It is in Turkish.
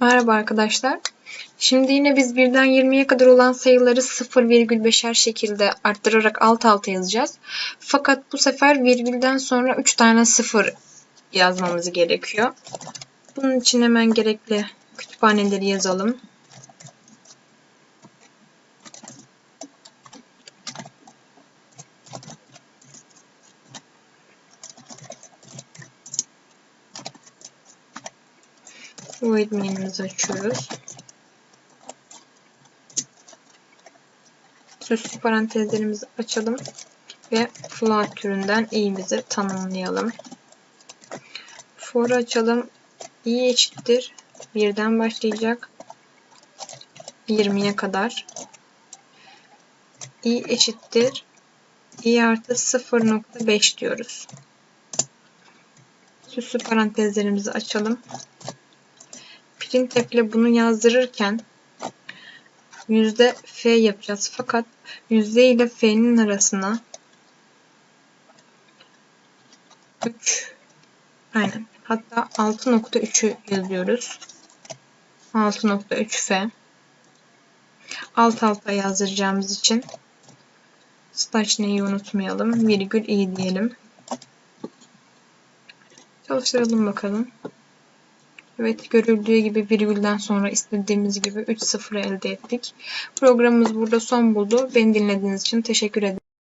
Merhaba arkadaşlar. Şimdi yine biz birden 20'ye kadar olan sayıları 0,5'er şekilde arttırarak alt alta yazacağız. Fakat bu sefer virgülden sonra 3 tane 0 yazmamız gerekiyor. Bunun için hemen gerekli kütüphaneleri yazalım. Void main'imizi açıyoruz. Süslü parantezlerimizi açalım ve float türünden i'mizi tanımlayalım. For'u açalım. i eşittir. Birden başlayacak. 20'ye kadar. i eşittir. i artı 0.5 diyoruz. Süslü parantezlerimizi açalım printf ile bunu yazdırırken yüzde f yapacağız. Fakat yüzde ile f'nin arasına 3 aynen hatta 6.3'ü yazıyoruz. 6.3 f alt alta yazdıracağımız için slash neyi unutmayalım. Virgül i diyelim. Çalıştıralım bakalım. Evet görüldüğü gibi virgülden sonra istediğimiz gibi 3 sıfır elde ettik. Programımız burada son buldu. Beni dinlediğiniz için teşekkür ederim.